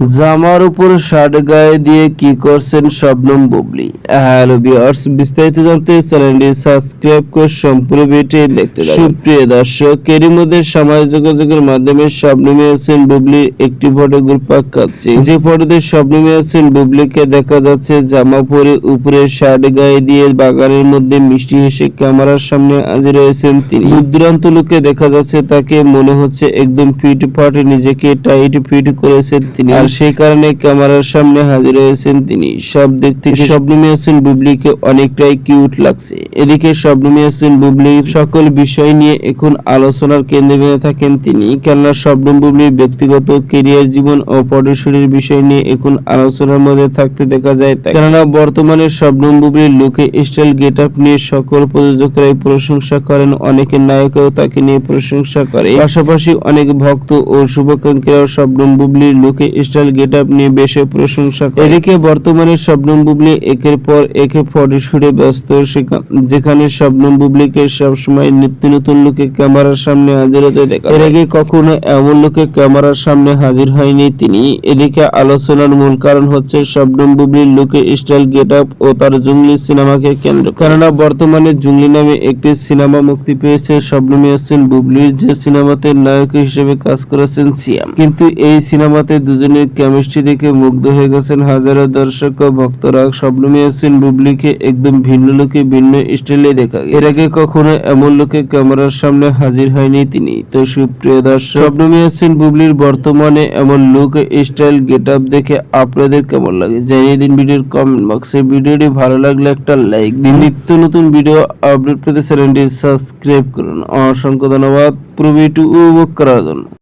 জামার উপর শার্ট গায়ে দিয়ে কি করছেন শবনম বুবলি? হ্যালো ভিউয়ার্স, বিস্তারিত জানতে চ্যানেলটি সাবস্ক্রাইব করে সম্পূর্ণ ভিডিওটি দেখতে থাকুন। সুপ্রিয় দর্শক, এরই মধ্যে সামাজিক যোগাযোগের মাধ্যমে শবনম হোসেন বুবলি একটি ফটো গ্রুপ পাকাচ্ছে যে ফটোতে শবনম হোসেন বুবলিকে দেখা যাচ্ছে, জামা পরে উপরে শার্ট গায়ে দিয়ে বাগানের মধ্যে মিষ্টি হেসে ক্যামেরার সামনে হাজির রয়েছেন তিনি। দূর দূরান্ত লোকে দেখা যাচ্ছে, তাকে মনে হচ্ছে একদম ফিট ফাট নিজেকে টাইট ফিট করেছেন তিনি। আর সেই কারণে ক্যামেরার সামনে হাজির হয়েছেন তিনি। সব দিক থেকে শবনমী হোসেন বুবলিকে অনেকটাই কিউট লাগছে। এদিকে শবনমী হোসেন বুবলি সকল বিষয় নিয়ে এখন আলোচনার কেন্দ্রে থাকেন তিনি। কেননা শবনম বুবলির ব্যক্তিগত কেরিয়ার জীবন ও পটশরীর বিষয় নিয়ে এখন আলোচনার মধ্যে থাকতে দেখা যায় কেননা বর্তমানে শবনম বুবলির লুকে স্টাইল গেট আপ নিয়ে সকল প্রযোজকরাই প্রশংসা করেন অনেকের নায়কও তাকে নিয়ে প্রশংসা করে। পাশাপাশি অনেক ভক্ত ও শুভাকাঙ্ক্ষীরাও শবনম বুবলির লুকে স্টাইল গেট আপ নিয়ে বেশ প্রশংসা এদিকে বর্তমানে শবনম বুবলি একের পর একে ফটোশুটে ব্যস্ত। যেখানে শবনম বুবলিকে সবসময় নিত্য নতুন লুকে ক্যামেরার সামনে হাজির হতে দেখা এর আগে কখনো এমন লোকে ক্যামেরার সামনে হাজির হয়নি তিনি। এদিকে আলোচনার মূল কারণ হচ্ছে শবনম বুবলির লুকে স্টাইল গেট আপ ও তার জঙ্গলি সিনেমাকে কেন্দ্র কেননা বর্তমানে জঙ্গলি নামে একটি সিনেমা মুক্তি পেয়েছে শবনম ইয়াসিন বুবলির। যে সিনেমাতে নায়ক হিসেবে কাজ করেছেন সিয়াম। কিন্তু এই সিনেমাতে দুজনের কেমিস্ট্রি দেখে মুগ্ধ হয়ে গেছেন হাজারো দর্শক ও ভক্তরা। শবনম ইয়াসিন বুবলিকে একদম ভিন্ন লোকে, ভিন্ন স্টাইলে দেখা এর আগে কখনো এমন লোকে ক্যামেরার সামনে হাজির হয়নি তিনি। তো সুপ্রিয় দর্শক শবনম ইয়াসিন বুবলির বর্তমানে এমন লুক, স্টাইল গেট আপ দেখে আপনাদের কেমন লাগে? জানিয়ে দিন ভিডিওর কমেন্ট বক্সে ভিডিওটি ভালো লাগলে একটা লাইক দিন। নিত্য নতুন ভিডিও আপডেট পেতে চ্যানেলটি সাবস্ক্রাইব করুন। অসংখ্য ধন্যবাদ। পুরো ভিডিওটি উপভোগ করার জন্য।